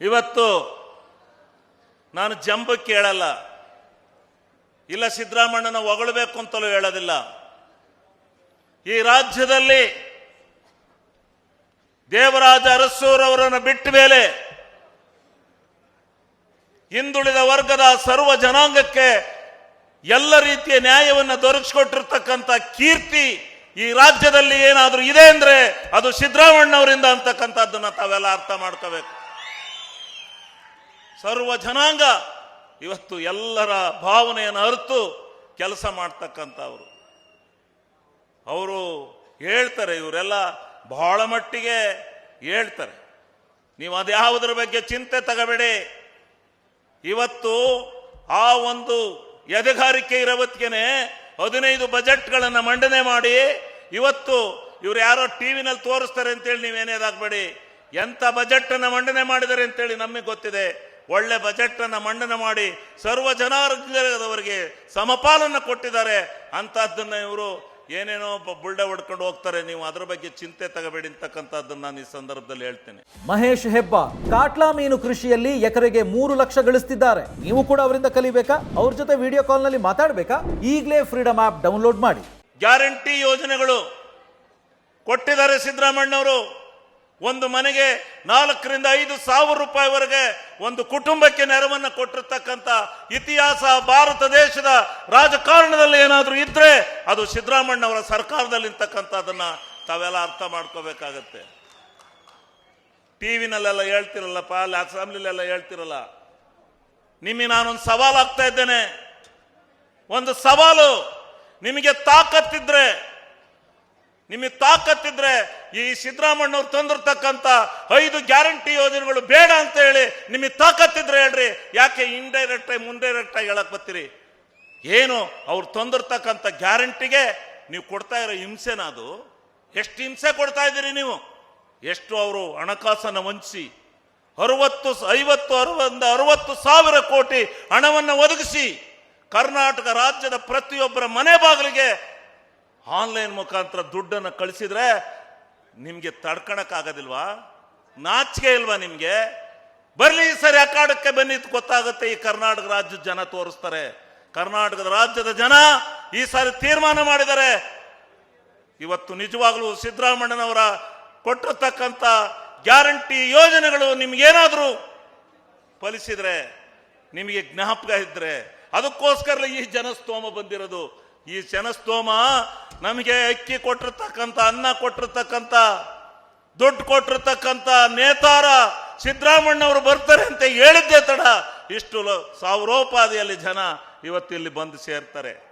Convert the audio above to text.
ಇವತ್ತು ನಾನು ಜಂಬ ಕೇಳಲ್ಲ. ಇಲ್ಲ ಸಿದ್ದರಾಮಣ್ಣನ ಹೊಗಳಬೇಕು ಅಂತಲೂ ಹೇಳೋದಿಲ್ಲ. ಈ ರಾಜ್ಯದಲ್ಲಿ ದೇವರಾಜ ಅರಸೂರವರನ್ನು ಬಿಟ್ಟ ಮೇಲೆ ಹಿಂದುಳಿದ ವರ್ಗದ ಸರ್ವ ಜನಾಂಗಕ್ಕೆ ಎಲ್ಲ ರೀತಿಯ ನ್ಯಾಯವನ್ನು ದೊರಕಿಸಿಕೊಟ್ಟಿರ್ತಕ್ಕಂಥ ಕೀರ್ತಿ ಈ ರಾಜ್ಯದಲ್ಲಿ ಏನಾದರೂ ಇದೆ ಅಂದರೆ ಅದು ಸಿದ್ದರಾಮಣ್ಣವರಿಂದ ಅಂತಕ್ಕಂಥದ್ದನ್ನು ತಾವೆಲ್ಲ ಅರ್ಥ ಮಾಡ್ಕೋಬೇಕು. ಸರ್ವ ಜನಾಂಗ ಇವತ್ತು ಎಲ್ಲರ ಭಾವನೆಯನ್ನು ಅರಿತು ಕೆಲಸ ಮಾಡ್ತಕ್ಕಂಥವ್ರು. ಅವರು ಹೇಳ್ತಾರೆ, ಇವರೆಲ್ಲ ಬಹಳ ಮಟ್ಟಿಗೆ ಹೇಳ್ತಾರೆ. ನೀವು ಅದ್ಯಾವುದ್ರ ಬಗ್ಗೆ ಚಿಂತೆ ತಗಬೇಡಿ. ಇವತ್ತು ಆ ಒಂದು ಎದೆಗಾರಿಕೆ ಇರೋವತ್ತಿಗೆ ಹದಿನೈದು ಬಜೆಟ್ಗಳನ್ನು ಮಂಡನೆ ಮಾಡಿ ಇವತ್ತು ಇವ್ರು ಯಾರೋ ಟಿ ವಿನಲ್ಲಿ ತೋರಿಸ್ತಾರೆ ಅಂತೇಳಿ ನೀವೇನೇದಾಗಬೇಡಿ ಎಂಥ ಬಜೆಟ್ ಅನ್ನು ಮಂಡನೆ ಮಾಡಿದ್ದಾರೆ ಅಂತೇಳಿ ನಮಗೆ ಗೊತ್ತಿದೆ. ಒಳ್ಳೆ ಬಜೆಟ್ ಅನ್ನ ಮಂಡನೆ ಮಾಡಿ ಸರ್ವ ಜನಾರ್ಗದವರಿಗೆ ಸಮಪಾಲನ್ನು ಕೊಟ್ಟಿದ್ದಾರೆ. ಅಂಥದ್ದನ್ನು ಇವರು ಏನೇನೋ ಬುಲ್ಡೆ ಹೊಡ್ಕೊಂಡು ಹೋಗ್ತಾರೆ. ನೀವು ಅದ್ರ ಬಗ್ಗೆ ಚಿಂತೆ ತಗಬೇಡಿ ಅಂತಕ್ಕಂಥದ್ದನ್ನು ನಾನು ಈ ಸಂದರ್ಭದಲ್ಲಿ ಹೇಳ್ತೇನೆ. ಮಹೇಶ್ ಹೆಬ್ಬಾ ಕಾಟ್ಲಾ ಮೀನು ಕೃಷಿಯಲ್ಲಿ ಎಕರೆಗೆ ಮೂರು ಲಕ್ಷ ಗಳಿಸ್ತಿದ್ದಾರೆ. ನೀವು ಕೂಡ ಅವರಿಂದ ಕಲಿಬೇಕಾ? ಅವ್ರ ಜೊತೆ ವಿಡಿಯೋ ಕಾಲ್ನಲ್ಲಿ ಮಾತಾಡಬೇಕಾ? ಈಗಲೇ ಫ್ರೀಡಮ್ ಆಪ್ ಡೌನ್ಲೋಡ್ ಮಾಡಿ. ಗ್ಯಾರಂಟಿ ಯೋಜನೆಗಳು ಕೊಟ್ಟಿದ್ದಾರೆ ಸಿದ್ದರಾಮಣ್ಣವರು ಒಂದು ಮನೆಗೆ ನಾಲ್ಕರಿಂದ ಐದು ಸಾವಿರ ರೂಪಾಯಿವರೆಗೆ ಒಂದು ಕುಟುಂಬಕ್ಕೆ ನೆರವನ್ನು ಕೊಟ್ಟಿರ್ತಕ್ಕಂಥ ಇತಿಹಾಸ, ಭಾರತ ದೇಶದ ರಾಜಕಾರಣದಲ್ಲಿ ಏನಾದರೂ ಇದ್ದರೆ ಅದು ಸಿದ್ದರಾಮಣ್ಣವರ ಇರ್ತಕ್ಕಂಥದ್ದನ್ನ ತಾವೆಲ್ಲ ಅರ್ಥ ಮಾಡ್ಕೋಬೇಕಾಗತ್ತೆ. ಟಿವಿನಲ್ಲೆಲ್ಲ ಹೇಳ್ತಿರಲ್ಲಪ್ಪ, ಅಲ್ಲಿ ಅಸೆಂಬ್ಲಿಲೆಲ್ಲ ಹೇಳ್ತಿರಲ್ಲ, ನಿಮಗೆ ನಾನೊಂದು ಸವಾಲು ಆಗ್ತಾ ಇದ್ದೇನೆ. ಒಂದು ಸವಾಲು, ನಿಮಗೆ ತಾಕತ್ತಿದ್ರೆ ನಿಮಗೆ ತಾಕತ್ತಿದ್ರೆ ಈ ಸಿದ್ದರಾಮಣ್ಣವ್ರು ತಂದಿರ್ತಕ್ಕಂಥ ಐದು ಗ್ಯಾರಂಟಿ ಯೋಜನೆಗಳು ಬೇಡ ಅಂತ ಹೇಳಿ ನಿಮಗೆ ತಾಕತ್ತಿದ್ರೆ ಹೇಳ್ರಿ. ಯಾಕೆ ಇಂಡೈರೆಕ್ಟ್ ಆಗಿ ಮುಂಡೈರೆಕ್ಟ್ ಆಗಿ ಹೇಳಕ್ ಬರ್ತೀರಿ? ಏನು, ಅವ್ರು ತಂದಿರ್ತಕ್ಕಂಥ ಗ್ಯಾರಂಟಿಗೆ ನೀವು ಕೊಡ್ತಾ ಇರೋ ಹಿಂಸೆನ ಅದು? ಎಷ್ಟು ಹಿಂಸೆ ಕೊಡ್ತಾ ಇದ್ದೀರಿ ನೀವು? ಎಷ್ಟು ಅವರು ಹಣಕಾಸನ್ನು ವಂಚಿಸಿ, ಅರವತ್ತು ಐವತ್ತು ಅರವತ್ತು ಅರವತ್ತು ಸಾವಿರ ಕೋಟಿ ಹಣವನ್ನು ಒದಗಿಸಿ, ಕರ್ನಾಟಕ ರಾಜ್ಯದ ಪ್ರತಿಯೊಬ್ಬರ ಮನೆ ಬಾಗಿಲಿಗೆ ಆನ್ಲೈನ್ ಮುಖಾಂತರ ದುಡ್ಡನ್ನು ಕಳಿಸಿದ್ರೆ ನಿಮಗೆ ತಡ್ಕೊಳಕ್ಕಾಗೋದಿಲ್ವಾ ನಾಚಿಕೆ ಇಲ್ವಾ ನಿಮಗೆ? ಬರಲಿ ಸರಿ ಅಕಾಡಕ್ಕೆ ಬನ್ನಿ ಗೊತ್ತಾಗುತ್ತೆ ಈ ಕರ್ನಾಟಕ ರಾಜ್ಯದ ಜನ ತೋರಿಸ್ತಾರೆ. ಕರ್ನಾಟಕದ ರಾಜ್ಯದ ಜನ ಈ ಸಾರಿ ತೀರ್ಮಾನ ಮಾಡಿದ್ದಾರೆ. ಇವತ್ತು ನಿಜವಾಗ್ಲೂ ಸಿದ್ದರಾಮಣ್ಣನವರ ಕೊಟ್ಟಿರ್ತಕ್ಕಂಥ ಗ್ಯಾರಂಟಿ ಯೋಜನೆಗಳು ನಿಮ್ಗೇನಾದರೂ ಫಲಿಸಿದ್ರೆ, ನಿಮಗೆ ಜ್ಞಾಪಕ ಇದ್ರೆ ಅದಕ್ಕೋಸ್ಕರ ಈ ಜನಸ್ತೋಮ ಬಂದಿರೋದು. ಈ ಶನಸ್ತೋಮ ನಮಗೆ ಅಕ್ಕಿ ಕೊಟ್ಟಿರ್ತಕ್ಕಂಥ, ಅನ್ನ ಕೊಟ್ಟಿರ್ತಕ್ಕಂಥ, ದುಡ್ಡು ಕೊಟ್ಟಿರ್ತಕ್ಕಂಥ ನೇತಾರ ಸಿದ್ದರಾಮಣ್ಣವರು ಬರ್ತಾರೆ ಅಂತ ಹೇಳಿದ್ದೆ ತಡ. ಇಷ್ಟು ಸಾವಿರೋಪಾದಿಯಲ್ಲಿ ಜನ ಇವತ್ತಿಲ್ಲಿ ಬಂದು ಸೇರ್ತಾರೆ.